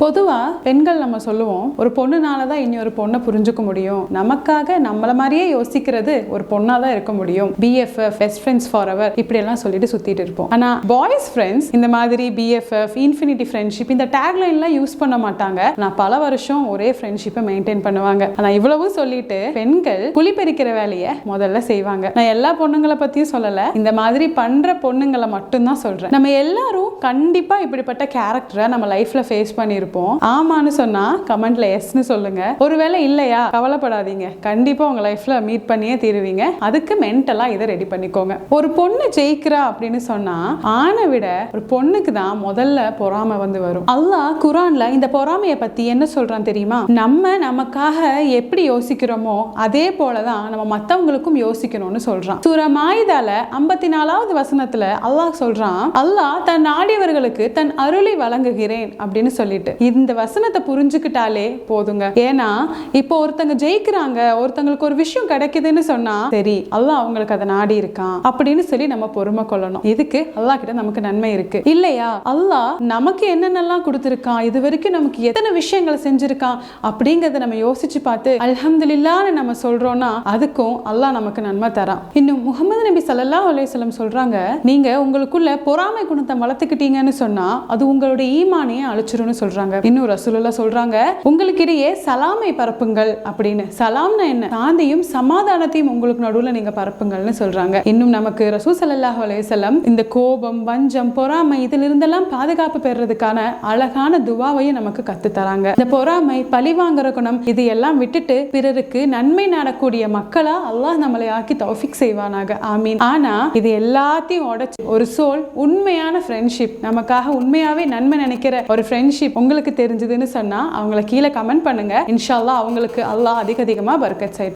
பொதுவா பெண்கள் நம்ம சொல்லுவோம் ஒரு பொண்ணுனால தான் இனி ஒரு பொண்ணை புரிஞ்சுக்க முடியும். நமக்காக நம்மள மாதிரியே யோசிக்கிறது ஒரு பொண்ணா தான் இருக்க முடியும். BFF best friends forever இப்படி எல்லாம் சொல்லிட்டு சுத்திட்டு இருப்போம். ஆனா பாய்ஸ் ஃப்ரெண்ட்ஸ் இந்த மாதிரி பிஎஃப்எஃப் இன்ஃபினிட்டி ஃப்ரெண்ட்ஷிப் இந்த டேக்லைன்லாம் யூஸ் பண்ண மாட்டாங்க. நான் பல வருஷம் ஒரே ஃப்ரெண்ட்ஷிப்பை மெயின்டைன் பண்ணுவாங்க. ஆனா இவ்வளவும் சொல்லிட்டு பெண்கள் குழி பறிக்கிற வேலையை முதல்ல செய்வாங்க. நான் எல்லா பொண்ணுங்களை பத்தியும் சொல்லல இந்த மாதிரி பண்ற பொண்ணுங்களை மட்டும்தான் சொல்றேன். நம்ம எல்லாரும் கண்டிப்பா இப்படிப்பட்ட கேரக்டரை நம்ம லைஃப்ல ஃபேஸ் பண்ணியிருப்போம் ஆமான்னு சொன்னா கமெண்ட்ல எஸ்னு சொல்லுங்க. ஒருவேளை இல்லையா? கவலைப்படாதீங்க. கண்டிப்பா உங்க லைஃப்ல மீட் பண்ணியே தீருவீங்க. அதுக்கு மென்டலா இதை ரெடி பண்ணிக்கோங்க. ஒரு பொண்ணு ஜெயிக்கிறா அப்படின்னு சொன்னா ஆணை விட ஒரு பொண்ணுக்கு தான் முதல்ல பொறாமை வந்து வரும். அல்லாஹ் குரான்ல இந்த பொறாமையை பத்தி என்ன சொல்றான் தெரியுமா? நம்ம நமக்காக எப்படி யோசிக்கிறோமோ அதே போலதான் நம்ம மத்தவங்களுக்கும் யோசிக்கணும்னு சொல்றான். சூரா மாயிதால ஐம்பத்தி நாலாவது வசனத்துல அல்லாஹ் சொல்றான் அல்லாஹ் தன் நாடியவர்களுக்கு தன் அருளை வழங்குகிறேன் அப்படின்னு சொல்லிட்டு. இந்த வசனத்தை புரிஞ்சுக்கிட்டாலே போதுங்க. ஏன்னா இப்போ ஒருத்தங்க ஜெயிக்கிறாங்க ஒருத்தங்களுக்கு ஒரு விஷயம் கிடைக்குதுன்னு சொன்னா சரி அல்லாஹ் அவங்களுக்கு அதை நாடி இருக்கான் அப்படின்னு சொல்லி நம்ம பொறுமை கொள்ளணும். இதுக்கு அல்லாஹ் கிட்ட நமக்கு நன்மை இருக்கு. இல்லையா? அல்லாஹ் நமக்கு என்னென்னலாம் கொடுத்துருக்கான்? இது வரைக்கும் நமக்கு எத்தனை விஷயங்களை செஞ்சிருக்கான்? அப்படிங்கறத நம்ம யோசிச்சு பார்த்து அல்ஹம்துலில்லான்னு நம்ம சொல்றோம்னா அதுக்கும் அல்லாஹ் நமக்கு நன்மை தரான். இன்னும் முகமது நபி சல்லா அலையம் சொல்றாங்க நீங்க உங்களுக்குள்ள பொறாமை குணத்தை வளர்த்துக்கிட்டீங்கன்னு சொன்னா அது உங்களுடைய ஈமானையே அழிச்சிரும்னு சொல்றாங்க. சொல்றாங்க. இன்னும் ரசூலுல்லா சொல்றாங்க. உங்களுக்கிடையே சலாமை பரப்புங்கள் அப்படின்னு. சலாம்னா என்ன? சாந்தியும் சமாதானத்தையும் உங்களுக்கு நடுவுல நீங்க பரப்புங்கள்னு சொல்றாங்க. இன்னும் நமக்கு ரசூல் சல்லாஹ் அலையம் இந்த கோபம் வஞ்சம் பொறாமை இதில் இருந்தெல்லாம் பாதுகாப்பு பெறுறதுக்கான அழகான துவாவையும் நமக்கு கத்து தராங்க. இந்த பொறாமை பழி வாங்குற குணம் இது எல்லாம் விட்டுட்டு பிறருக்கு நன்மை நாடக்கூடிய மக்களா அல்லாஹ் நம்மளை ஆக்கி தௌஃபிக் செய்வானாக. ஆமீன். ஆனா இது எல்லாத்தையும் உடச்சு ஒரு சோல் உண்மையான ஃப்ரெண்ட்ஷிப் நமக்காக உண்மையாவே நன்மை நினைக்கிற ஒரு ஃப்ரெண்ட்ஷிப் உங்களுக்கு தெரிஞ்சதுன்னு சொன்னா அவங்கள கீழே கமெண்ட் பண்ணுங்க. இன்ஷா அல்லாஹ் அவங்களுக்கு அல்லாஹ் அதிக அதிகமா பர்க்கத் செய்யும்